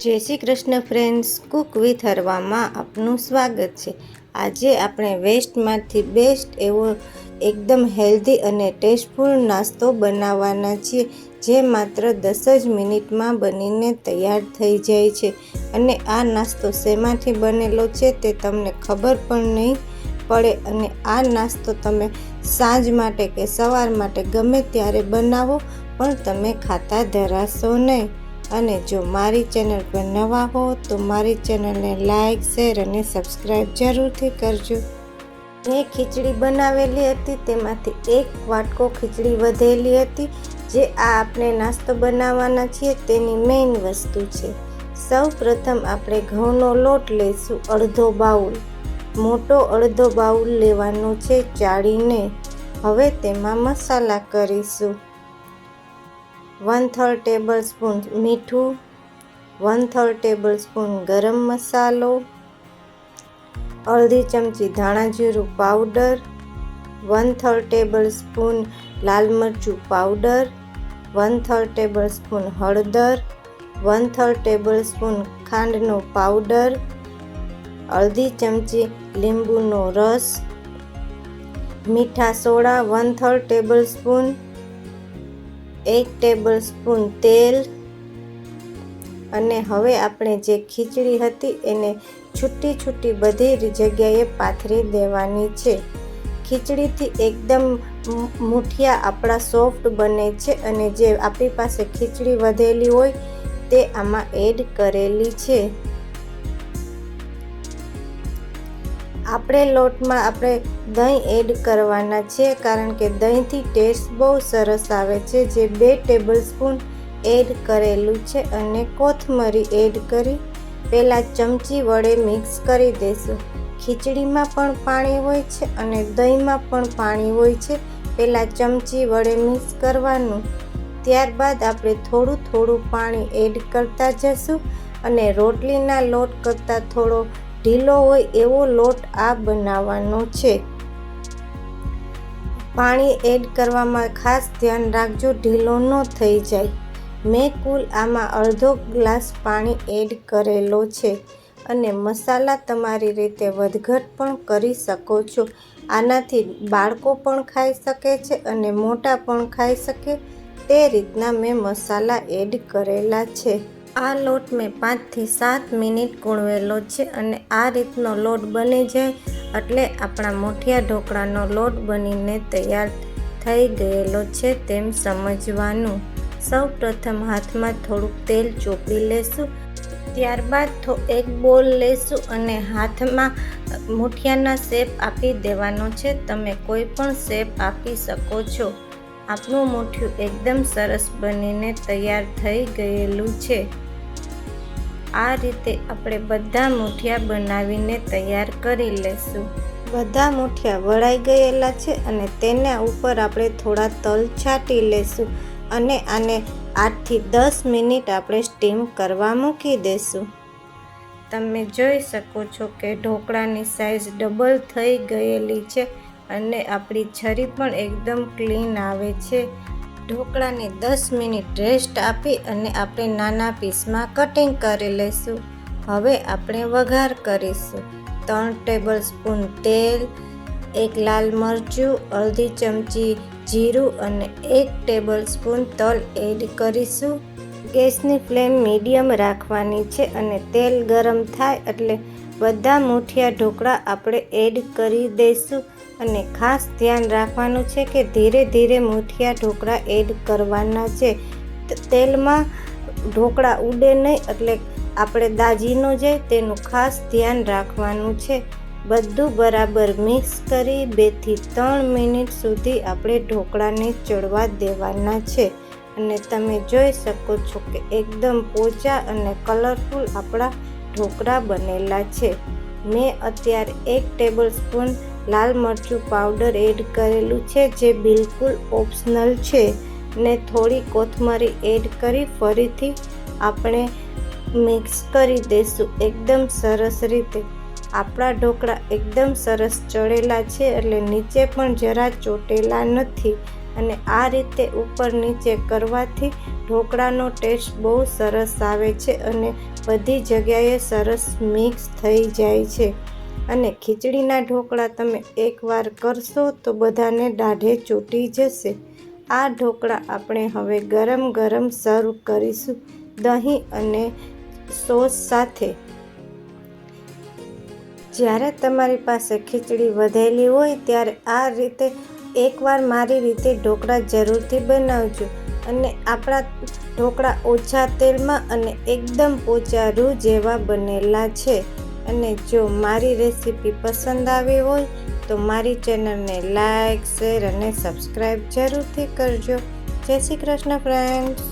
જય Shri Krishna friends cook with હરવામાં આપનું સ્વાગત છે. આજે આપણે વેસ્ટમાંથી બેસ્ટ એવો એકદમ હેલ્ધી અને ટેસ્ટફુલ નાસ્તો બનાવવાના છીએ, જે માત્ર દસ જ મિનિટમાં બનીને તૈયાર થઈ જાય છે. અને આ નાસ્તો શેમાંથી બનેલો છે તે તમને ખબર પણ નહીં પડે અને આ નાસ્તો તમે સાંજ માટે કે સવાર માટે ગમે ત્યારે બનાવો, પણ તમે ખાતા ધરાશો નહીં. અને જો મારી ચેનલ પર નવા હો, તો મારી ચેનલને લાઈક, શેર અને સબસ્ક્રાઈબ જરૂરથી કરજો. મેં ખીચડી બનાવેલી હતી, તેમાંથી એક વાટકો ખીચડી વધેલી હતી, જે આ આપણે નાસ્તો બનાવવાના છીએ, તેની મેઇન વસ્તુ છે. સૌ પ્રથમ આપણે ઘઉંનો લોટ લઈશું અડધો બાઉલ. મોટો અડધો બાઉલ લેવાનો છે ચાળીને. હવે તેમાં મસાલા કરીશું. વન થર્ડ ટેબલ સ્પૂન મીઠું વન થર્ડ ટેબલ સ્પૂન ગરમ મસાલો અડધી ચમચી ધાણા જીરું powder one third tablespoon લાલ મરચું powder one third tablespoon હળદર. વન થર્ડ ટેબલ સ્પૂન ખાંડનો પાવડર અડધી ચમચી લીંબુનો રસ. મીઠા soda. One third tablespoon એક ટેબલ સ્પૂન તેલ અને હવે આપણે જે ખીચડી હતી એને છૂટી છૂટી બધી જગ્યાએ પાથરી દેવાની છે. ખીચડીથી એકદમ મુઠિયા આપણા સોફ્ટ બને છે અને જે આપણી પાસે ખીચડી વધેલી હોય તે આમાં એડ કરેલી છે. આપણે લોટમાં આપણે દહીં એડ કરવાના છે, કારણ કે દહીંથી ટેસ્ટ બહુ સરસ આવે છે. જે બે ટેબલ સ્પૂન એડ કરેલું છે અને કોથમરી એડ કરી પહેલાં ચમચી વડે મિક્સ કરી દેશું. ખીચડીમાં પણ પાણી હોય છે અને દહીંમાં પણ પાણી હોય છે. પહેલાં ચમચી વડે મિક્સ કરવાનું. ત્યારબાદ આપણે થોડું થોડું પાણી એડ કરતા જશું અને રોટલીના લોટ કરતાં થોડો ઢીલો હોય એવો લોટ આ બનાવવાનો છે. પાણી એડ કરવામાં ખાસ ધ્યાન રાખજો, ઢીલો ન થઈ જાય. મેં કુલ આમાં અડધો ગ્લાસ પાણી એડ કરેલો છે અને મસાલા તમારી રીતે વધઘટ પણ કરી શકો છો. આનાથી બાળકો પણ ખાઈ શકે છે અને મોટા પણ ખાઈ શકે. તે રીતના મેં મસાલા એડ કરેલા છે. આ લોટ મેં પાંચથી સાત મિનિટ કૂણવેલો છે અને આ રીતનો લોટ બની જાય એટલે આપણા મોઠિયા ઢોકળાનો લોટ બનીને તૈયાર થઈ ગયેલો છે તેમ સમજવાનું. સૌ પ્રથમ હાથમાં થોડુંક તેલ ચોપડી લેશું. ત્યારબાદ એક બોલ લેશું અને હાથમાં મુઠિયાના શેપ આપી દેવાનો છે. તમે કોઈ પણ શેપ આપી શકો છો. આપણું મુઠિયું એકદમ સરસ બનીને તૈયાર થઈ ગયેલું છે. આ રીતે આપણે બધા મુઠિયા બનાવીને તૈયાર કરી લેશું. બધા મુઠિયા વળાઈ ગયેલા છે અને તેના ઉપર આપણે થોડા તલ છાંટી લેશું અને આને આઠથી દસ મિનિટ આપણે સ્ટીમ કરવા મૂકી દેશું. તમે જોઈ શકો છો કે ઢોકળાની સાઈઝ ડબલ થઈ ગયેલી છે અને આપણી છરી પણ એકદમ ક્લીન આવે છે. ઢોકળાને દસ મિનિટ રેસ્ટ આપી અને આપણે નાના પીસમાં કટિંગ કરી લઈશું. હવે આપણે વઘાર કરીશું. ત્રણ ટેબલ સ્પૂન તેલ, એક લાલ મરચું, અડધી ચમચી જીરું અને એક ટેબલ સ્પૂન તલ એડ કરીશું. ગેસની ફ્લેમ મીડિયમ રાખવાની છે અને તેલ ગરમ થાય એટલે બધા મૂઠિયા ઢોકળા આપણે એડ કરી દઈશું અને ખાસ ધ્યાન રાખવાનું છે કે ધીરે ધીરે મૂઠિયા ઢોકળા એડ કરવાના છે. તેલમાં ઢોકળા ઉડે નહીં એટલે આપણે દાજી ન જાય તેનું ખાસ ધ્યાન રાખવાનું છે. બધું બરાબર મિક્સ કરી બેથી ત્રણ મિનિટ સુધી આપણે ઢોકળાને ચડવા દેવાના છે. અને તમે જોઈ શકો છો કે એકદમ પોચા અને કલરફુલ આપણા ઢોકળા બનેલા છે. મેં અત્યારે એક ટેબલ સ્પૂન લાલ મરચું પાવડર એડ કરેલું છે, જે બિલકુલ ઓપ્શનલ છે. ને થોડી કોથમરી એડ કરી ફરીથી આપણે મિક્સ કરી દઈશું એકદમ સરસ રીતે. આપણા ઢોકળા એકદમ સરસ ચડેલા છે એટલે નીચે પણ જરા ચોટેલા નથી. અને આ રીતે ઉપર નીચે કરવાથી ઢોકળાનો ટેસ્ટ બહુ સરસ આવે છે અને બધી જગ્યાએ સરસ મિક્સ થઈ જાય છે. અને ખીચડીના ઢોકળા તમે એકવાર કરશો તો બધાને દાઢે ચૂંટી જશે. આ ઢોકળા આપણે હવે ગરમ ગરમ સર્વ કરીશું દહીં અને સોસ સાથે. જ્યારે તમારી પાસે ખીચડી વધેલી હોય ત્યારે આ રીતે એકવાર મારી રીતે ઢોકળા જરૂરથી બનાવજો. અને આપણા ઢોકળા ઓછા તેલમાં અને એકદમ પોચા રૂ જેવા બનેલા છે. અને જો મારી રેસીપી પસંદ આવી હોય, તો મારી ચેનલને લાઇક શેર અને સબસ્ક્રાઈબ જરૂરથી કરજો. જય શ્રી કૃષ્ણ ફ્રેન્ડ્સ